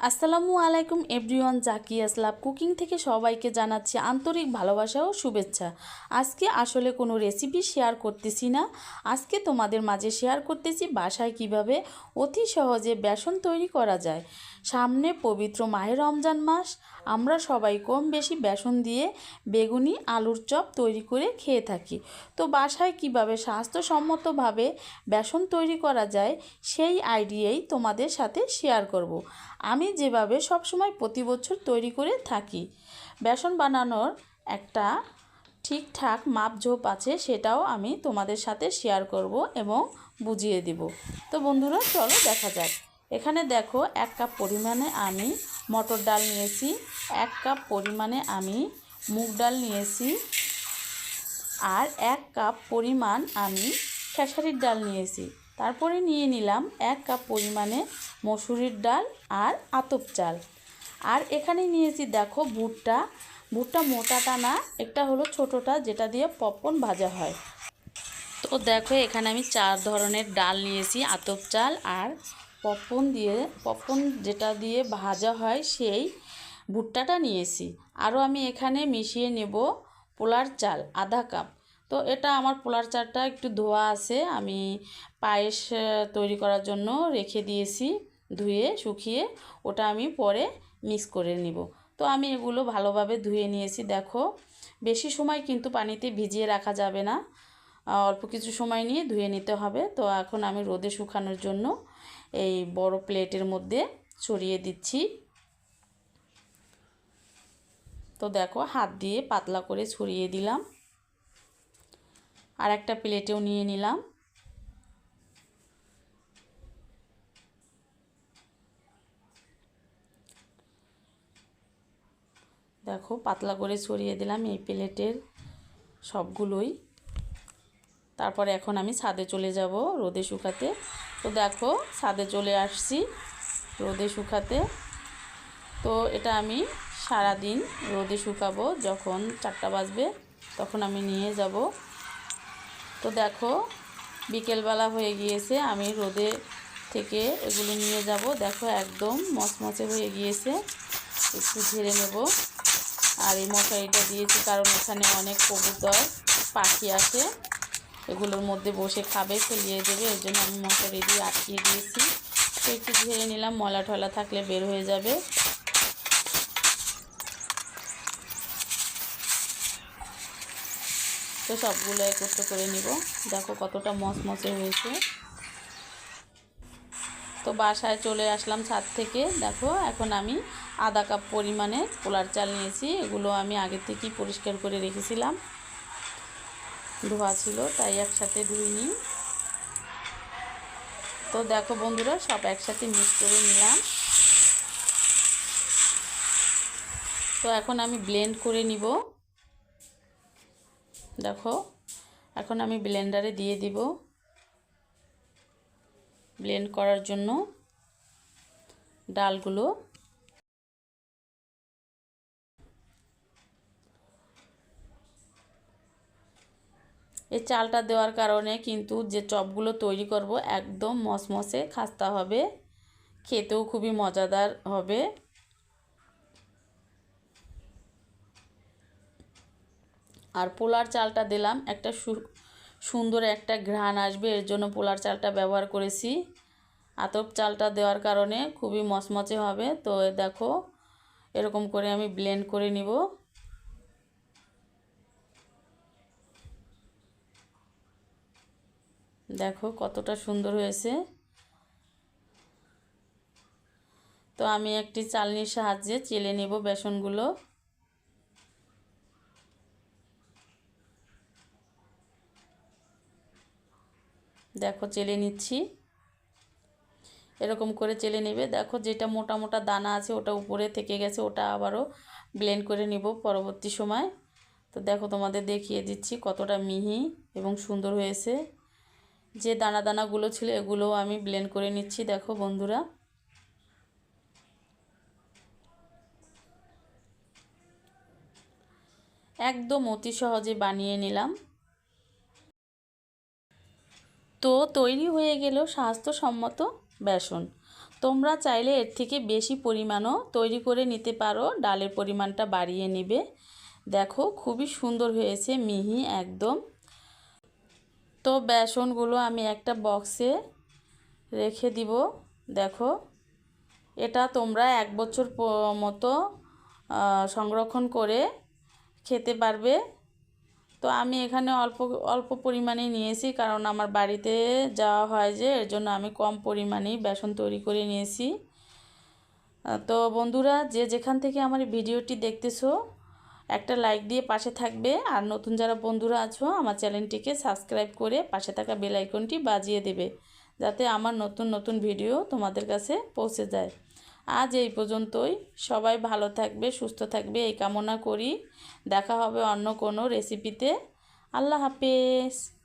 আসসালামু আলাইকুম এভরিওয়ান জাকি আসলাম কুকিং থেকে সবাইকে জানাচ্ছি আন্তরিক ভালোবাসা ও শুভেচ্ছা। আজকে আসলে কোনো রেসিপি শেয়ার করতেছি না। আজকে তোমাদের মাঝে শেয়ার করতেছি বাসায় কীভাবে অতি সহজে বেসন তৈরি করা যায়। সামনে পবিত্র মাহে রমজান মাস, আমরা সবাই কম বেশি বেসন দিয়ে বেগুনি, আলুর চপ তৈরি করে খেয়ে থাকি। তো বাসায় কীভাবে স্বাস্থ্যসম্মতভাবে বেসন তৈরি করা যায় সেই আইডিয়াই তোমাদের সাথে শেয়ার করব। আমি যেভাবে সবসময় প্রতি বছর তৈরি করে থাকি। বেসন বানানোর একটা ঠিকঠাক মাপঝোপ আছে, সেটাও আমি তোমাদের সাথে শেয়ার করব এবং বুঝিয়ে দিব। তো বন্ধুরা, চলো দেখা যাক। এখানে দেখো, এক কাপ পরিমাণে আমি মটর ডাল নিয়েছি, এক কাপ পরিমাণে আমি মুগ ডাল নিয়েছি, আর এক কাপ পরিমাণ আমি খেসারির ডাল নিয়েছি। তারপরে নিয়ে নিলাম এক কাপ পরিমাণে মসুরির ডাল আর আতপ চাল। আর এখানে নিয়েছি দেখো ভুট্টা। ভুট্টা মোটাটা না, একটা হলো ছোটোটা যেটা দিয়ে পপকর্ন ভাজা হয়। তো দেখো এখানে আমি চার ধরনের ডাল নিয়েছি, আতপ চাল আর পপকর্ন দিয়ে, পপকর্ন যেটা দিয়ে ভাজা হয় সেই ভুট্টাটা নিয়েছি। আরও আমি এখানে মিশিয়ে নেব পোলার চাল, আধা কাপ। তো এটা আমার পোলার চালটা একটু ধোয়া আছে, আমি পায়েস তৈরি করার জন্য রেখে দিয়েছি ধুয়ে, শুকিয়ে, ওটা আমি পরে মিক্স করে নিব। তো আমি এগুলো ভালোভাবে ধুয়ে নিয়েছি, দেখো। বেশি সময় কিন্তু পানিতে ভিজিয়ে রাখা যাবে না অল্প কিছু সময় নিয়ে ধুয়ে নিতে হবে। তো এখন আমি রোদে শুকানোর জন্য এই বড় প্লেটের মধ্যে ছড়িয়ে দিচ্ছি। তো দেখো, হাত দিয়ে পাতলা করে ছড়িয়ে দিলাম। আর একটা প্লেটেও নিয়ে নিলাম। দেখো, পাতলা করে ছড়িয়ে দিলাম এই প্লেটের সবগুলোই। তারপরে এখন আমি ছাদে চলে যাব রোদে শুকাতে। তো দেখো, ছাদে চলে আসছি রোদে শুকাতে। তো এটা আমি সারা দিন রোদে শুকাবো, যখন চারটা বাজবে তখন আমি নিয়ে যাব। তো দেখো, বিকেলবেলা হয়ে গিয়েছে। আমি রোদে থেকে এগুলো নিয়ে যাব। দেখো, একদম মচমচে হয়ে গিয়েছে। একটু ঝেড়ে নেব। আর এই মশারিটা দিয়েছি কারণ এখানে অনেক কবুতর, পাখি আছে এগুলোর মধ্যে বসে খাবে ফেলিয়ে দেবে। এর জন্য আমি মশারি দিয়ে আটকিয়ে দিয়েছি। তো একটু ঝেড়ে নিলাম। মলা টলা থাকলে বের হয়ে যাবে। তো সবগুলো একত্র করে নিব। দেখো কতটা মচমচে হয়েছে। তো বাসায় চলে আসলাম ছাদ থেকে। দেখো এখন আমি আধা কাপ পরিমাণে পোলার চাল নিয়েছি। এগুলো আমি আগে থেকেই পরিষ্কার করে রেখেছিলাম। ধোয়া ছিল, তাই একসাথে ধুইনি তো দেখো বন্ধুরা, সব একসাথে মিক্স করে নিলাম। তো এখন আমি ব্লেন্ড করে নিব। দেখো, এখন আমি ব্লেন্ডারে দিয়ে দিব। ব্লেন্ড করার জন্য ডালগুলো। এই চালটা দেওয়ার কারণে কিন্তু যে চপগুলো তৈরি করব, একদম মসমসে খাস্তা হবে। খেতেও খুবই মজাদার হবে। আর পোলার চালটা দিলাম। একটা সুন্দর একটা ঘ্রাণ আসবে, এর জন্য পোলার চালটা ব্যবহার করেছি। আতপ চালটা দেওয়ার কারণে খুবই মচমচে হবে, তো দেখো, এরকম করে আমি ব্লেন্ড করে নিব। দেখো কতটা সুন্দর হয়েছে। তো আমি একটি চালনির সাহায্যে চেলে নেব বেসনগুলো। দেখো চেলে নিচ্ছি। এরকম করে চেলে নেবে। দেখো যেটা মোটা মোটা দানা আছে ওটা উপরে থেকে গেছে, ওটা আবারও ব্লেন্ড করে নিব পরবর্তী সময়। তো দেখো তোমাদের দেখিয়ে দিচ্ছি কতটা মিহি এবং সুন্দর হয়েছে। যে দানা দানাগুলো ছিল এগুলোও আমি ব্লেন্ড করে নিচ্ছি, দেখো বন্ধুরা। একদম অতি সহজে বানিয়ে নিলাম। তো তৈরি হয়ে গেল স্বাস্থ্যসম্মত বেসন। তোমরা চাইলে এর থেকে বেশি পরিমাণও তৈরি করে নিতে পারো। ডালের পরিমাণটা বাড়িয়ে নেবে। দেখো, খুবই সুন্দর হয়েছে, মিহি একদম। তো বেসনগুলো আমি একটা বক্সে রেখে দিব। দেখো, এটা তোমরা এক বছর মতো সংরক্ষণ করে খেতে পারবে। তো আমি এখানে অল্প অল্প পরিমাণে নিয়েছি কারণ আমার বাড়িতে যাওয়া হয় যে, এর জন্য আমি কম পরিমাণেই বেসন তৈরি করে নিয়েছি। তো বন্ধুরা, যে যেখান থেকে আমার ভিডিওটি দেখতেছো, একটা লাইক দিয়ে পাশে থাকবে। আর নতুন যারা বন্ধুরা আছো, আমার চ্যানেলটিকে সাবস্ক্রাইব করে পাশে থাকা বেল আইকনটি বাজিয়ে দেবে, যাতে আমার নতুন নতুন ভিডিও তোমাদের কাছে পৌঁছে যায়। আজ এই পর্যন্তই। সবাই ভালো থাকবে, সুস্থ থাকবে, এই কামনা করি। দেখা হবে অন্য কোনো রেসিপিতে আল্লাহ হাফেজ।